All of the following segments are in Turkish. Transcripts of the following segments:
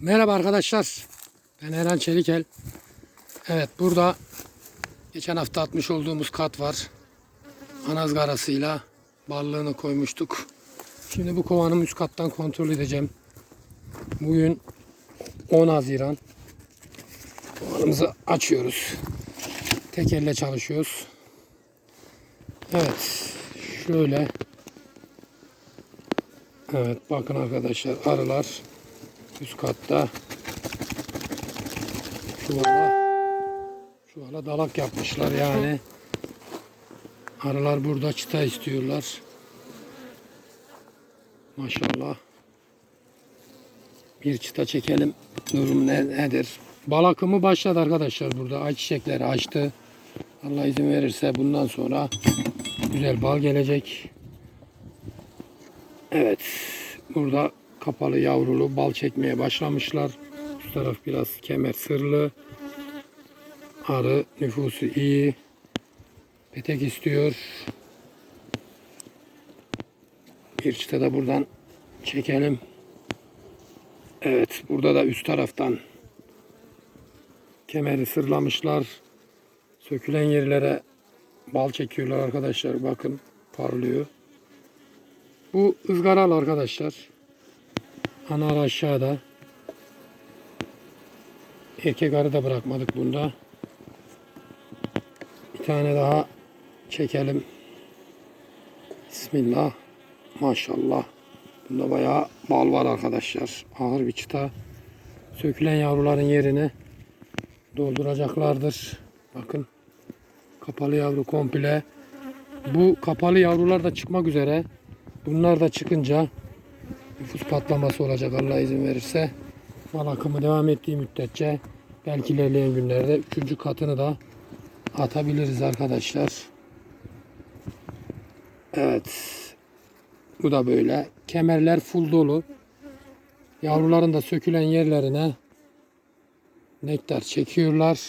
Merhaba arkadaşlar. Ben Eren Çelikel. Evet burada geçen hafta atmış olduğumuz kat var. Anazgarasıyla ballığını koymuştuk. Şimdi bu kovanın üst kattan kontrol edeceğim. Bugün 10 Haziran. Kovanımızı açıyoruz. Tek elle çalışıyoruz. Evet. Şöyle. Evet bakın arkadaşlar arılar üst katta çuvala çuvala dalak yapmışlar yani. Arılar burada çıta istiyorlar. Maşallah. Bir çıta çekelim. Durum ne, nedir? Bal akımı başladı arkadaşlar burada. Ayçiçekleri açtı. Allah izin verirse bundan sonra güzel bal gelecek. Evet. Burada kapalı yavrulu bal çekmeye başlamışlar. Bu taraf biraz kemer sırlı. Arı nüfusu iyi. Petek istiyor. Bir çıta da buradan çekelim. Evet burada da üst taraftan kemeri sırlamışlar. Sökülen yerlere bal çekiyorlar arkadaşlar. Bakın parlıyor. Bu ızgaralı arkadaşlar. Anar aşağıda. Erkek arı da bırakmadık bunda. Bir tane daha çekelim. Bismillah. Maşallah. Bunda bayağı bal var arkadaşlar. Ağır bir çıta. Sökülen yavruların yerini dolduracaklardır. Bakın. Kapalı yavru komple. Bu kapalı yavrular da çıkmak üzere. Bunlar da çıkınca nüfus patlaması olacak Allah izin verirse. Mal akımı devam ettiği müddetçe belki ilerleyen günlerde üçüncü katını da atabiliriz arkadaşlar. Evet. Bu da böyle. Kemerler full dolu. Yavruların da sökülen yerlerine nektar çekiyorlar.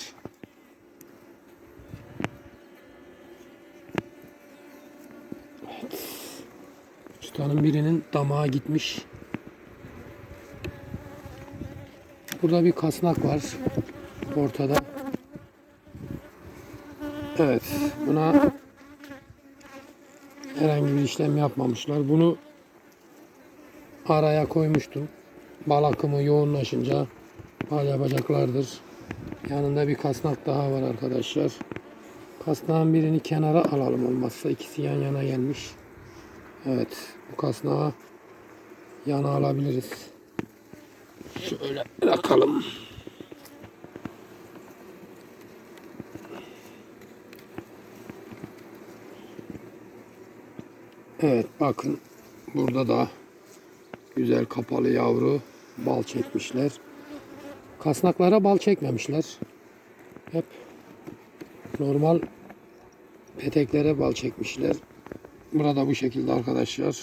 Çıtanın birinin damağa gitmiş. Burada bir kasnak var. Ortada. Evet. Buna herhangi bir işlem yapmamışlar. Bunu araya koymuştum. Bal akımı yoğunlaşınca bal yapacaklardır. Yanında bir kasnak daha var arkadaşlar. Kasnağın birini kenara alalım olmazsa ikisi yan yana gelmiş. Evet, bu kasnağı yana alabiliriz. Şöyle bırakalım. Evet, bakın burada da güzel kapalı yavru bal çekmişler. Kasnaklara bal çekmemişler. Hep normal peteklere bal çekmişler. Burada bu şekilde arkadaşlar.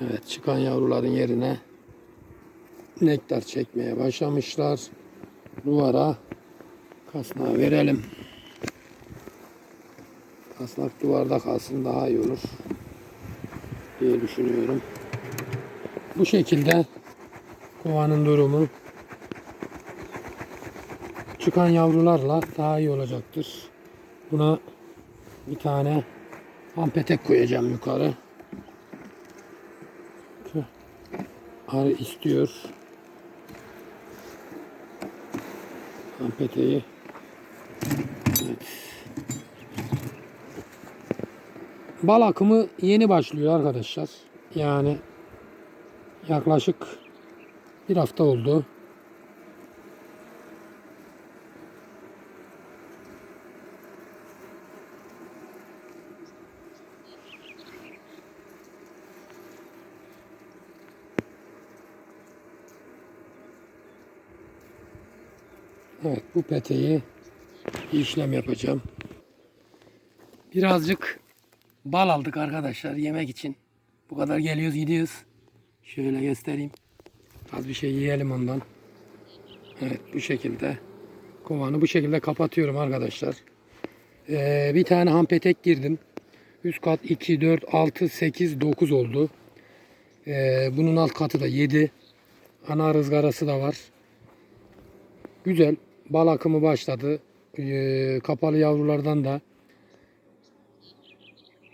Evet çıkan yavruların yerine nektar çekmeye başlamışlar. Duvara kasnağı verelim. Kasnak duvarda kalsın daha iyi olur diye düşünüyorum. Bu şekilde kovanın durumu çıkan yavrularla daha iyi olacaktır. Buna bir tane ampetek koyacağım yukarı. Arı istiyor. Ampeteyi. Evet. Bal akımı yeni başlıyor arkadaşlar. Yani yaklaşık bir hafta oldu. Evet bu peteği işlem yapacağım. Birazcık bal aldık arkadaşlar yemek için. Bu kadar geliyoruz gidiyoruz. Şöyle göstereyim. Az bir şey yiyelim ondan. Evet bu şekilde. Kovanı bu şekilde kapatıyorum arkadaşlar. Ee, bir tane ham petek girdim. Üst kat 2, 4, 6, 8, 9 oldu. Ee, bunun alt katı da 7. Ana ızgarası da var. Güzel. Bal akımı başladı. Ee, kapalı yavrulardan da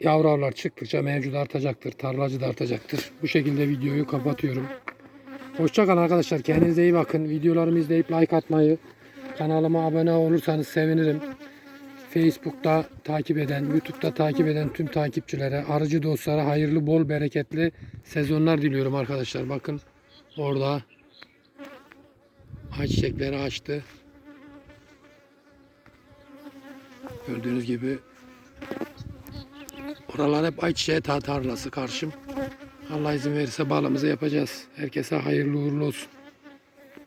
yavru avlar çıktıkça mevcut artacaktır. Tarlacı da artacaktır. Bu şekilde videoyu kapatıyorum. Hoşçakalın arkadaşlar. Kendinize iyi bakın. Videolarımı izleyip like atmayı, kanalıma abone olursanız sevinirim. Facebook'ta takip eden, YouTube'da takip eden tüm takipçilere, arıcı dostlara hayırlı, bol, bereketli sezonlar diliyorum arkadaşlar. Bakın orada ayçiçekleri açtı. Gördüğünüz gibi oralar hep ayçiçeği tar- tarlası karşım. Allah izin verirse balımızı yapacağız. Herkese hayırlı uğurlu olsun.